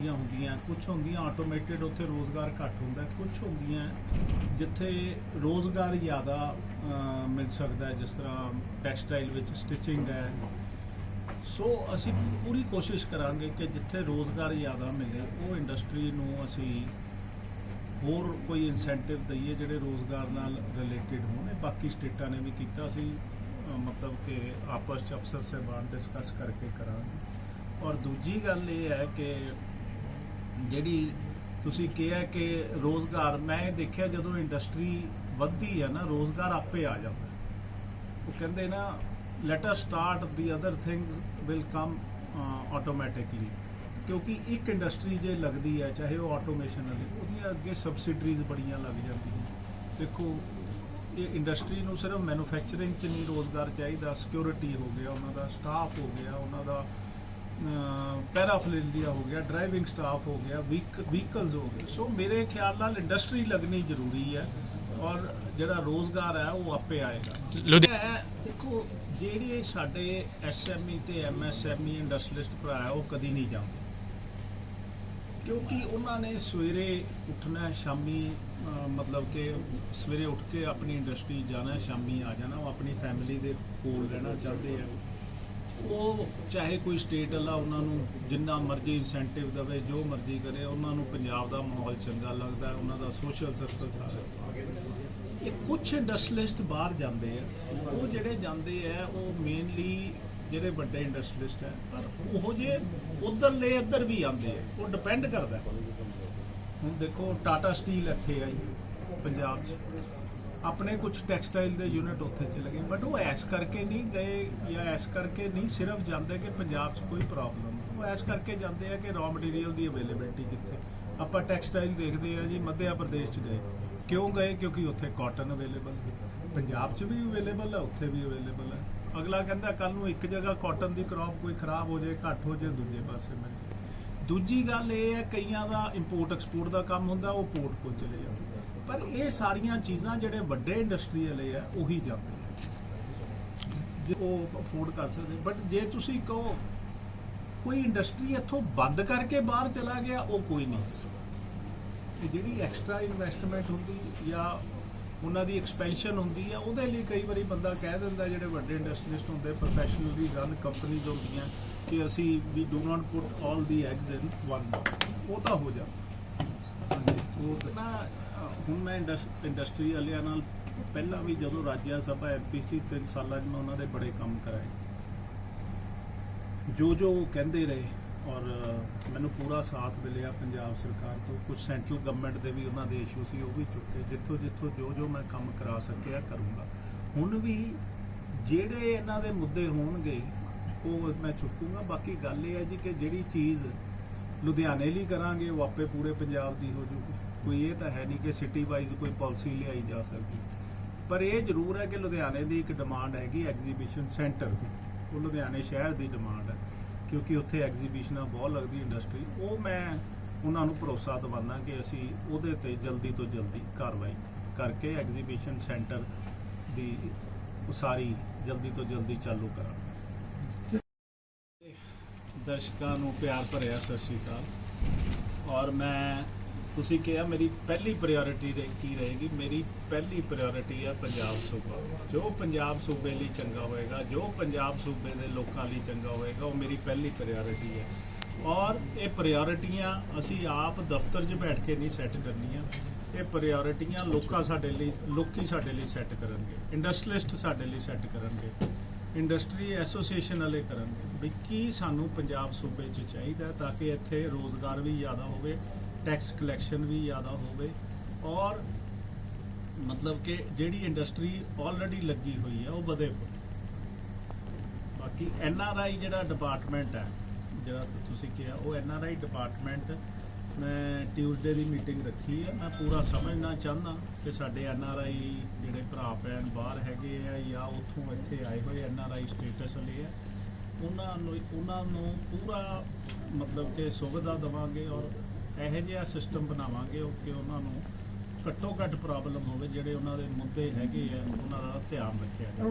ਹੁੰਦੀਆਂ ਕੁਝ ਹੁੰਦੀਆਂ ਆਟੋਮੇਟਿਡ ਉੱਥੇ ਰੋਜ਼ਗਾਰ ਘੱਟ ਹੁੰਦਾ ਕੁਝ ਹੁੰਦੀਆਂ ਜਿੱਥੇ ਰੋਜ਼ਗਾਰ ਜ਼ਿਆਦਾ ਮਿਲ ਸਕਦਾ ਜਿਸ ਤਰ੍ਹਾਂ ਟੈਕਸਟਾਈਲ ਵਿੱਚ ਸਟਿਚਿੰਗ ਹੈ। ਸੋ ਅਸੀਂ ਪੂਰੀ ਕੋਸ਼ਿਸ਼ ਕਰਾਂਗੇ ਕਿ ਜਿੱਥੇ ਰੋਜ਼ਗਾਰ ਜ਼ਿਆਦਾ ਮਿਲੇ, ਉਹ ਇੰਡਸਟਰੀ ਨੂੰ ਅਸੀਂ ਹੋਰ ਕੋਈ ਇਨਸੈਂਟਿਵ ਦਈਏ ਜਿਹੜੇ ਰੋਜ਼ਗਾਰ ਨਾਲ ਰਿਲੇਟਡ ਹੋਣ। ਇਹ ਬਾਕੀ ਸਟੇਟਾਂ ਨੇ ਵੀ ਕੀਤਾ ਸੀ ਮਤਲਬ ਕਿ ਆਪਸ ਚ ਅਫਸਰ ਸਾਹਿਬਾਨ ਡਿਸਕਸ ਕਰਕੇ ਕਰਾਂਗੇ। ਔਰ ਦੂਜੀ ਗੱਲ ਇਹ ਹੈ ਕਿ ਜਿਹੜੀ ਤੁਸੀਂ ਕਿਹਾ ਕਿ ਰੋਜ਼ਗਾਰ, ਮੈਂ ਇਹ ਦੇਖਿਆ ਜਦੋਂ ਇੰਡਸਟਰੀ ਵੱਧਦੀ ਹੈ ਨਾ, ਰੋਜ਼ਗਾਰ ਆਪੇ ਆ ਜਾਂਦਾ। ਉਹ ਕਹਿੰਦੇ ਨਾ let us start the other things will come automatically ਕਿਉਂਕਿ ਇੱਕ ਇੰਡਸਟਰੀ ਜੇ ਲੱਗਦੀ ਹੈ ਚਾਹੇ ਉਹ ਆਟੋਮੇਸ਼ਨ ਵਾਲੀ, ਉਹਦੀਆਂ ਅੱਗੇ ਸਬਸਿਡਰੀਜ਼ ਬੜੀਆਂ ਲੱਗ ਜਾਂਦੀਆਂ। ਦੇਖੋ, ਇਹ ਇੰਡਸਟਰੀ ਨੂੰ ਸਿਰਫ ਮੈਨੂਫੈਕਚਰਿੰਗ 'ਚ ਨਹੀਂ ਰੋਜ਼ਗਾਰ ਚਾਹੀਦਾ ਸਿਕਿਉਰਿਟੀ ਹੋ ਗਿਆ, ਉਹਨਾਂ ਦਾ ਸਟਾਫ ਹੋ ਗਿਆ, ਉਹਨਾਂ ਦਾ ਪੈਰਾਫਲਿੰਡੀਆ ਹੋ ਗਿਆ ਡਰਾਈਵਿੰਗ ਸਟਾਫ ਹੋ ਗਿਆ ਵਹੀਕਲਸ ਹੋ ਗਏ। ਸੋ ਮੇਰੇ ਖਿਆਲ ਨਾਲ ਇੰਡਸਟਰੀ ਲੱਗਣੀ ਜ਼ਰੂਰੀ ਹੈ ਔਰ ਜਿਹੜਾ ਰੋਜ਼ਗਾਰ ਹੈ ਉਹ ਆਪੇ ਆਏਗਾ। ਦੇਖੋ ਜਿਹੜੇ ਸਾਡੇ ਐਸਐਮਈ ਤੇ ਐਮਐਸਐਮਈ ਇੰਡਸਟਰੀਲਿਸਟ ਭਰਾ ਹੈ ਉਹ ਕਦੀ ਨਹੀਂ ਜਾਂਦੇ ਕਿਉਂਕਿ ਉਹਨਾਂ ਨੇ ਸਵੇਰੇ ਉੱਠਣਾ ਸ਼ਾਮੀ ਮਤਲਬ ਕਿ ਸਵੇਰੇ ਉੱਠ ਕੇ ਆਪਣੀ ਇੰਡਸਟਰੀ ਜਾਣਾ ਸ਼ਾਮੀ ਆ ਜਾਣਾ ਉਹ ਆਪਣੀ ਫੈਮਿਲੀ ਦੇ ਕੋਲ ਰਹਿਣਾ ਚਾਹੁੰਦੇ ਆ। ਉਹ ਚਾਹੇ ਕੋਈ ਸਟੇਟ ਵਾਲਾ ਉਹਨਾਂ ਨੂੰ ਜਿੰਨਾ ਮਰਜ਼ੀ ਇਨਸੈਂਟਿਵ ਦੇਵੇ, ਜੋ ਮਰਜ਼ੀ ਕਰੇ, ਉਹਨਾਂ ਨੂੰ ਪੰਜਾਬ ਦਾ ਮਾਹੌਲ ਚੰਗਾ ਲੱਗਦਾ, ਉਹਨਾਂ ਦਾ ਸੋਸ਼ਲ ਸਰਕਲ ਸਾਰਾ ਇਹ ਕੁਝ ਇੰਡਸਟਰੀਲਿਸਟ ਬਾਹਰ ਜਾਂਦੇ ਆ। ਉਹ ਜਿਹੜੇ ਜਾਂਦੇ ਆ, ਉਹ ਮੇਨਲੀ ਜਿਹੜੇ ਵੱਡੇ ਇੰਡਸਟਰੀਲਿਸਟ ਹੈ ਪਰ ਉਹ ਜੇ ਉਧਰਲੇ ਇੱਧਰ ਵੀ ਆਉਂਦੇ ਆ, ਉਹ ਡਿਪੈਂਡ ਕਰਦਾ। ਹੁਣ ਦੇਖੋ ਟਾਟਾ ਸਟੀਲ ਇੱਥੇ ਆਈ ਪੰਜਾਬ 'ਚ। ਆਪਣੇ ਕੁਝ ਟੈਕਸਟਾਈਲ ਦੇ ਯੂਨਿਟ ਉੱਥੇ ਚਲੇ ਗਏ। ਬਟ ਉਹ ਐਸ ਕਰਕੇ ਨਹੀਂ ਗਏ ਜਾਂ ਐਸ ਕਰਕੇ ਨਹੀਂ ਸਿਰਫ ਜਾਂਦੇ ਕਿ ਪੰਜਾਬ 'ਚ ਕੋਈ ਪ੍ਰੋਬਲਮ ਉਹ ਐਸ ਕਰਕੇ ਜਾਂਦੇ ਆ ਕਿ ਰॉ ਮਟੀਰੀਅਲ ਦੀ ਅਵੇਲੇਬਿਲਟੀ ਕਿੱਥੇ। ਆਪਾਂ ਟੈਕਸਟਾਈਲ ਦੇਖਦੇ ਆ ਜੀ, ਮੱਧਿਆ ਪ੍ਰਦੇਸ਼ 'ਚ ਗਏ। ਕਿਉਂ ਗਏ? ਕਿਉਂਕਿ ਉੱਥੇ ਕਾਟਨ ਅਵੇਲੇਬਲ ਸੀ। ਪੰਜਾਬ 'ਚ ਵੀ ਅਵੇਲੇਬਲ ਹੈ ਉੱਥੇ ਵੀ ਅਵੇਲੇਬਲ ਹੈ ਅਗਲਾ ਕਹਿੰਦਾ ਕੱਲ ਨੂੰ ਇੱਕ ਜਗ੍ਹਾ ਕਾਟਨ ਦੀ ਕ੍ਰੌਪ ਕੋਈ ਖਰਾਬ ਹੋ ਜਾਏ, ਘੱਟ ਹੋ ਜਾਏ, ਦੂਜੇ ਪਾਸੇ ਮਿਲ ਦੂਜੀ ਗੱਲ ਇਹ ਹੈ, ਕਈਆਂ ਦਾ ਇੰਪੋਰਟ ਐਕਸਪੋਰਟ ਦਾ ਕੰਮ ਹੁੰਦਾ, ਉਹ ਪੋਰਟ ਕੋਲ ਚਲੇ ਜਾਂਦੇ ਪਰ ਇਹ ਸਾਰੀਆਂ ਚੀਜ਼ਾਂ ਜਿਹੜੇ ਵੱਡੇ ਇੰਡਸਟਰੀ ਵਾਲੇ ਆ, ਉਹੀ ਜਾਂਦੇ ਆ। ਉਹ ਅਫੋਰਡ ਕਰ ਸਕਦੇ ਬਟ ਜੇ ਤੁਸੀਂ ਕਹੋ, ਕੋਈ ਇੰਡਸਟਰੀ ਇੱਥੋਂ ਬੰਦ ਕਰਕੇ ਬਾਹਰ ਚਲਾ ਗਿਆ, ਉਹ ਕੋਈ ਨਹੀਂ। ਤੇ ਜਿਹੜੀ ਐਕਸਟਰਾ ਇਨਵੈਸਟਮੈਂਟ ਹੁੰਦੀ ਜਾਂ ਉਹਨਾਂ ਦੀ ਐਕਸਪੈਂਸ਼ਨ ਹੁੰਦੀ ਆ ਉਹਦੇ ਲਈ ਕਈ ਵਾਰੀ ਬੰਦਾ ਕਹਿ ਦਿੰਦਾ ਜਿਹੜੇ ਵੱਡੇ ਇੰਡਸਟਰੀਸਟ ਹੁੰਦੇ ਪ੍ਰੋਫੈਸ਼ਨਲੀ ਰਨ ਕੰਪਨੀਆਂ ਹੁੰਦੀਆਂ ਕਿ ਅਸੀਂ we do not put 올 the eggs in one ਉਹ ਤਾਂ ਹੋ ਜਾਂਦਾ। ਹਾਂਜੀ, ਉਹ ਤਾਂ ਹੁਣ ਮੈਂ ਇੰਡਸਟਰੀ ਵਾਲਿਆਂ ਨਾਲ ਪਹਿਲਾਂ ਵੀ ਜਦੋਂ ਰਾਜਿਆ ਸਭਾ ਐਮਪੀਸੀ 3 ਸਾਲਾਂ 'ਚ ਮੈਂ ਉਹਨਾਂ ਦੇ ਬੜੇ ਕੰਮ ਕਰਾਏ। ਜੋ ਜੋ ਉਹ ਕਹਿੰਦੇ ਰਹੇ ਔਰ ਮੈਨੂੰ ਪੂਰਾ ਸਾਥ ਮਿਲਿਆ ਪੰਜਾਬ ਸਰਕਾਰ ਤੋਂ। ਕੁਝ ਸੈਂਟਰਲ ਗਵਰਨਮੈਂਟ ਦੇ ਵੀ ਉਹਨਾਂ ਦੇ ਇਸ਼ੂ ਸੀ, ਉਹ ਵੀ ਚੁੱਕੇ। ਜਿੱਥੋਂ ਜਿੱਥੋਂ ਜੋ ਜੋ ਮੈਂ ਕੰਮ ਕਰਾ ਸਕਿਆ ਕਰੂੰਗਾ। ਹੁਣ ਵੀ ਜਿਹੜੇ ਇਹਨਾਂ ਦੇ ਮੁੱਦੇ ਹੋਣਗੇ, ਉਹ ਮੈਂ ਚੁੱਕੂੰਗਾ। ਬਾਕੀ ਗੱਲ ਇਹ ਹੈ ਜੀ ਕਿ ਜਿਹੜੀ ਚੀਜ਼ ਲੁਧਿਆਣੇ ਲਈ ਕਰਾਂਗੇ, ਉਹ ਆਪੇ ਪੂਰੇ ਪੰਜਾਬ ਦੀ ਹੋ ਜੂਗੀ। ਕੋਈ ਇਹ ਤਾਂ ਹੈ ਨਹੀਂ ਕਿ ਸਿਟੀ ਵਾਈਜ਼ ਕੋਈ ਪਾਲਿਸੀ ਲਿਆਈ ਜਾ ਸਕਦੀ। ਪਰ ਇਹ ਜ਼ਰੂਰ ਹੈ ਕਿ ਲੁਧਿਆਣੇ ਦੀ ਇੱਕ ਡਿਮਾਂਡ ਹੈਗੀ ਐਗਜ਼ੀਬਿਸ਼ਨ ਸੈਂਟਰ ਦੀ। ਉਹ ਲੁਧਿਆਣੇ ਸ਼ਹਿਰ ਦੀ ਡਿਮਾਂਡ ਹੈ। ਕਿਉਂਕਿ ਉੱਥੇ ਐਗਜ਼ੀਬਿਸ਼ਨਾਂ ਬਹੁਤ ਲੱਗਦੀ ਇੰਡਸਟਰੀ ਉਹ ਮੈਂ ਉਹਨਾਂ ਨੂੰ ਭਰੋਸਾ ਦਿਵਾਉਂਦਾ ਕਿ ਅਸੀਂ ਉਹਦੇ ਤੇ ਜਲਦੀ ਤੋਂ ਜਲਦੀ ਕਾਰਵਾਈ ਕਰਕੇ ਐਗਜ਼ੀਬਿਸ਼ਨ ਸੈਂਟਰ ਦੀ ਉਸਾਰੀ ਜਲਦੀ ਤੋਂ ਜਲਦੀ ਚਾਲੂ ਕਰਾਂ ਦਰਸ਼ਕਾਂ ਨੂੰ ਪਿਆਰ ਭਰਿਆ ਸਤਿ ਸ਼੍ਰੀ ਅਕਾਲ। ਔਰ ਮੈਂ ਤੁਸੀਂ ਕਿਹਾ ਮੇਰੀ ਪਹਿਲੀ ਪ੍ਰਾਇੋਰਟੀ ਕੀ ਰਹੇਗੀ? ਮੇਰੀ ਪਹਿਲੀ ਪ੍ਰਾਇੋਰਟੀ ਹੈ ਪੰਜਾਬ ਸੂਬਾ। ਜੋ ਪੰਜਾਬ ਸੂਬੇ ਲਈ ਚੰਗਾ ਹੋਏਗਾ, ਜੋ ਪੰਜਾਬ ਸੂਬੇ ਦੇ ਲੋਕਾਂ ਲਈ ਚੰਗਾ ਹੋਏਗਾ, ਉਹ ਮੇਰੀ ਪਹਿਲੀ ਪ੍ਰਾਇੋਰਟੀ ਹੈ ਔਰ ਇਹ ਪ੍ਰਾਇੋਰਟੀਆਂ ਅਸੀਂ ਆਪ ਦਫ਼ਤਰ 'ਚ ਬੈਠ ਕੇ ਨਹੀਂ ਸੈੱਟ ਕਰਨੀਆਂ। ਇਹ ਪ੍ਰਾਇੋਰਟੀਆਂ ਲੋਕਾਂ ਸਾਡੇ ਲਈ, ਲੋਕੀ ਸਾਡੇ ਲਈ ਸੈੱਟ ਕਰਨਗੇ। ਇੰਡਸਟਰੀਲਿਸਟ ਸਾਡੇ ਲਈ ਸੈੱਟ ਕਰਨਗੇ। ਇੰਡਸਟਰੀ ਐਸੋਸੀਏਸ਼ਨ ਵਾਲੇ ਕਰਨਗੇ ਵੀ ਕੀ ਸਾਨੂੰ ਪੰਜਾਬ ਸੂਬੇ 'ਚ ਚਾਹੀਦਾ ਤਾਂ ਕਿ ਇੱਥੇ ਰੋਜ਼ਗਾਰ ਵੀ ਜ਼ਿਆਦਾ ਹੋਵੇ ਟੈਕਸ ਕਲੈਕਸ਼ਨ ਵੀ ਜ਼ਿਆਦਾ ਹੋਵੇ ਔਰ ਮਤਲਬ ਕਿ ਜਿਹੜੀ ਇੰਡਸਟਰੀ ਆਲਰੇਡੀ ਲੱਗੀ ਹੋਈ ਹੈ ਉਹ ਵਧੇ ਬਾਕੀ ਐਨ ਆਰ ਆਈ ਜਿਹੜਾ ਡਿਪਾਰਟਮੈਂਟ ਹੈ, ਜਿਹੜਾ ਤੁਸੀਂ ਕਿਹਾ, ਉਹ ਐਨ ਆਰ ਆਈ ਡਿਪਾਰਟਮੈਂਟ ਮੈਂ ਟਿਊਜ਼ਡੇ ਦੀ ਮੀਟਿੰਗ ਰੱਖੀ ਹੈ। ਮੈਂ ਪੂਰਾ ਸਮਝਣਾ ਚਾਹੁੰਦਾ ਕਿ ਸਾਡੇ ਐਨ ਆਰ ਆਈ ਜਿਹੜੇ ਭਰਾ ਭੈਣ ਬਾਹਰ ਹੈਗੇ ਆ ਜਾਂ ਉੱਥੋਂ ਇੱਥੇ ਆਏ ਹੋਏ ਐਨ ਆਰ ਆਈ ਸਟੇਟਸ ਵਾਲੇ ਆ, ਉਹਨਾਂ ਨੂੰ ਉਹਨਾਂ ਨੂੰ ਪੂਰਾ ਮਤਲਬ ਕਿ ਸੁਵਿਧਾ ਦੇਵਾਂਗੇ ਔਰ ਇਹੋ ਜਿਹਾ ਸਿਸਟਮ ਬਣਾਵਾਂਗੇ ਉਹ ਕਿ ਉਹਨਾਂ ਨੂੰ ਘੱਟੋ ਘੱਟ ਪ੍ਰੋਬਲਮ ਹੋਵੇ ਜਿਹੜੇ ਉਹਨਾਂ ਦੇ ਮੁੱਦੇ ਹੈਗੇ ਆ, ਉਹਨਾਂ ਦਾ ਧਿਆਨ ਰੱਖਿਆ ਜਾਵੇ।